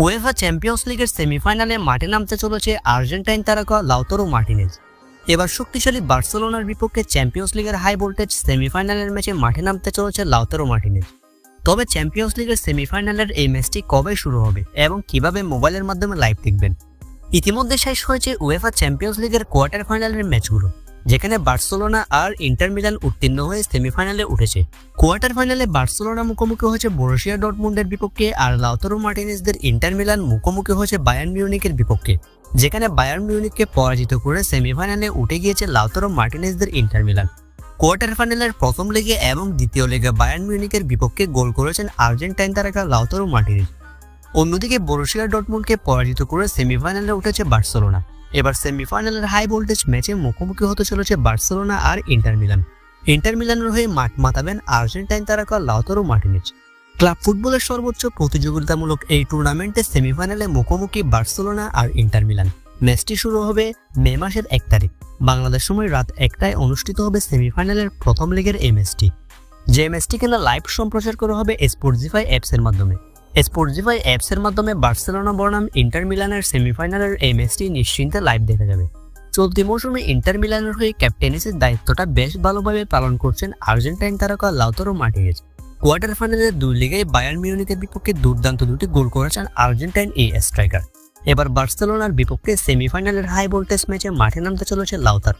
UEFA champions লিগের সেমিফাইনালে মাঠে নামতে চলেছে আর্জেন্টাইন তারকা লাউতারো মার্টিনেজ। এবার শক্তিশালী বার্সেলোনার বিপক্ষে চ্যাম্পিয়ন্স লিগের হাই ভোল্টেজ সেমিফাইনালের ম্যাচে মাঠে নামতে চলেছে লাউতারো মার্টিনেজ। তবে চ্যাম্পিয়ন্স লিগের সেমিফাইনালের এই ম্যাচটি কবে শুরু হবে এবং কীভাবে মোবাইলের মাধ্যমে লাইভ দেখবেন? ইতিমধ্যে শেষ হয়েছে উয়েফা চ্যাম্পিয়ন্স লিগের কোয়ার্টার ফাইনালের ম্যাচগুলো যেখানে বার্সেলোনা আর ইন্টার মিলান উত্তীর্ণ হয়ে সেমিফাইনালে উঠেছে। কোয়ার্টার ফাইনালে বার্সেলোনা মুখোমুখি হয়েছে বরুশিয়া ডটমুন্ডের বিপক্ষে আর লাউতারো মার্টিনেজদের ইন্টার মিলান মুখোমুখি হয়েছে বায়ার্ন মিউনিকের বিপক্ষে। যেখানে বায়ার্ন মিউনিককে পরাজিত করে সেমিফাইনালে উঠে গিয়েছে লাউতারো মার্টিনেজদের ইন্টার মিলান। কোয়ার্টার ফাইনালের প্রথম লেগে এবং দ্বিতীয় লেগে বায়ার্ন মিউনিকের বিপক্ষে গোল করেছেন আর্জেন্টাইন তারকা লাউতারো মার্টিনেজ। অন্যদিকে বরুশিয়া ডটমুন্ডকে পরাজিত করে সেমিফাইনালে উঠেছে বার্সেলোনা। এবার সেমিফাইনালের হাই ভোল্টেজ ম্যাচে মুখোমুখি হতে চলেছে বার্সেলোনা আর ইন্টার মিলান। ইন্টার মিলানের হয়ে মাঠ মাতাবেন আর্জেন্টাইন তারকা লাউতারো মার্টিনেজ। ক্লাব ফুটবলের সর্বোচ্চ প্রতিযোগিতামূলক এই টুর্নামেন্টে সেমিফাইনালে মুখোমুখি বার্সেলোনা আর ইন্টার মিলান। ম্যাচটি শুরু হবে মে মাসের এক তারিখ। বাংলাদেশ সময় রাত একটায় অনুষ্ঠিত হবে সেমিফাইনালের প্রথম লেগের এই ম্যাচটি যে ম্যাচটি কিনা লাইভ সম্প্রচার করা হবে স্পোর্টজিফাই অ্যাপসের মাধ্যমে। স্পোর্টজিফাই অ্যাপসের মাধ্যমে বার্সেলোনা, বনাম, ইন্টার মিলানের সেমিফাইনালের এই ম্যাচটি নিশ্চিন্তে লাইভ দেখা যাবে। চলতি মৌসুমে ইন্টার মিলানের হয়ে ক্যাপ্টেনিসের দায়িত্বটা বেশ ভালোভাবে পালন করছেন আর্জেন্টাইন তারকা লাউতারো মার্টিনেজ। কোয়ার্টার ফাইনালে দুই লিগেই বায়ার মিউনিকের বিপক্ষে দুর্দান্ত দুটি গোল করেছেন আর্জেন্টাইন এই স্ট্রাইকার। এবার বার্সেলোনার বিপক্ষে সেমিফাইনালের হাই ভোল্টেজ ম্যাচে মাঠে নামতে চলেছে লাউতার।